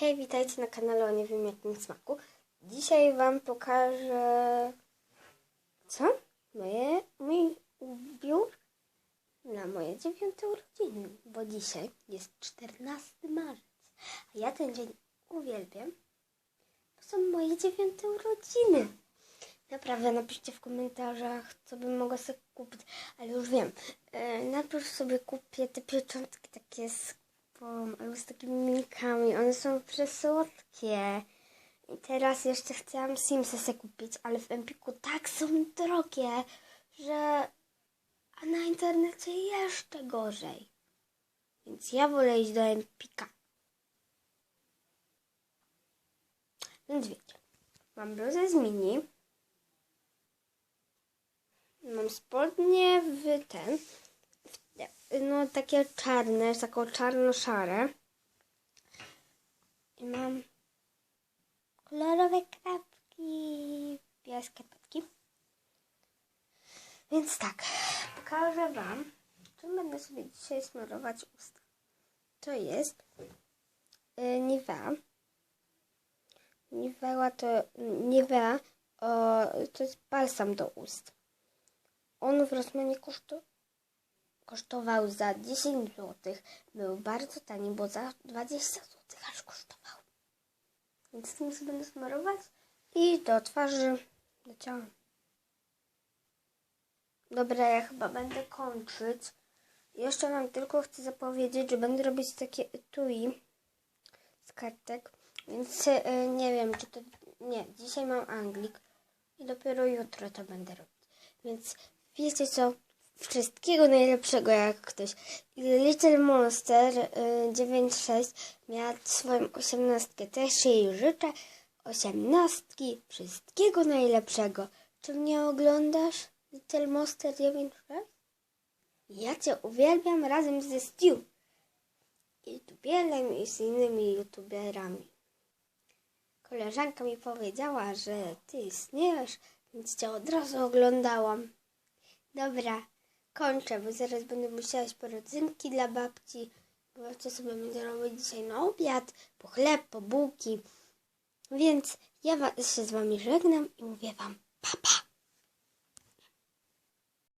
Hej, witajcie na kanale o nie wiem jakim smaku. Dzisiaj wam pokażę co? Moje, mój ubiór na moje dziewiąte urodziny, bo dzisiaj jest 14 marzec, a ja ten dzień uwielbiam, bo są moje dziewiąte urodziny. Naprawdę napiszcie w komentarzach, co bym mogła sobie kupić, ale już wiem. E, najpierw sobie kupię te pieczątki takie z albo z takimi minikami. One są przesłodkie. I teraz jeszcze chciałam Simsy sobie kupić, ale w Empiku tak są drogie, że a na internecie jeszcze gorzej. Więc ja wolę iść do Empika. Więc wiecie, mam bluzę z mini. Mam spodnie w ten, no takie czarne, taką czarno-szare. I mam kolorowe krawki, białe skarpetki. Więc tak, pokażę Wam, czym będę sobie dzisiaj smarować usta. To jest y, Nivea. Nivea to, Nivea, o, to jest balsam do ust. On w Rosmanie kosztu, kosztował za 10 zł. Był bardzo tani, bo za 20 zł aż kosztował. Więc tym sobie będę smarować i do twarzy, do ciała. Dobra, ja chyba będę kończyć. Jeszcze wam tylko chcę zapowiedzieć, że będę robić takie etui z kartek. Więc e, nie wiem, czy to... Nie, dzisiaj mam Anglik i dopiero jutro to będę robić. Więc wiecie co? Wszystkiego najlepszego jak ktoś. Little Monster y, 96 miała swoją osiemnastkę. Też jej życzę osiemnastki. Wszystkiego najlepszego. Czy mnie oglądasz? Little Monster 96? Ja cię uwielbiam razem ze Stu. YouTuberem i z innymi youtuberami. Koleżanka mi powiedziała, że ty istniejesz, więc cię od razu oglądałam. Dobra, kończę, bo zaraz będę musiała iść po rodzynki dla babci. Bo babcia sobie będzie robić dzisiaj na obiad, po chleb, po bułki. Więc ja się z wami żegnam i mówię wam pa pa.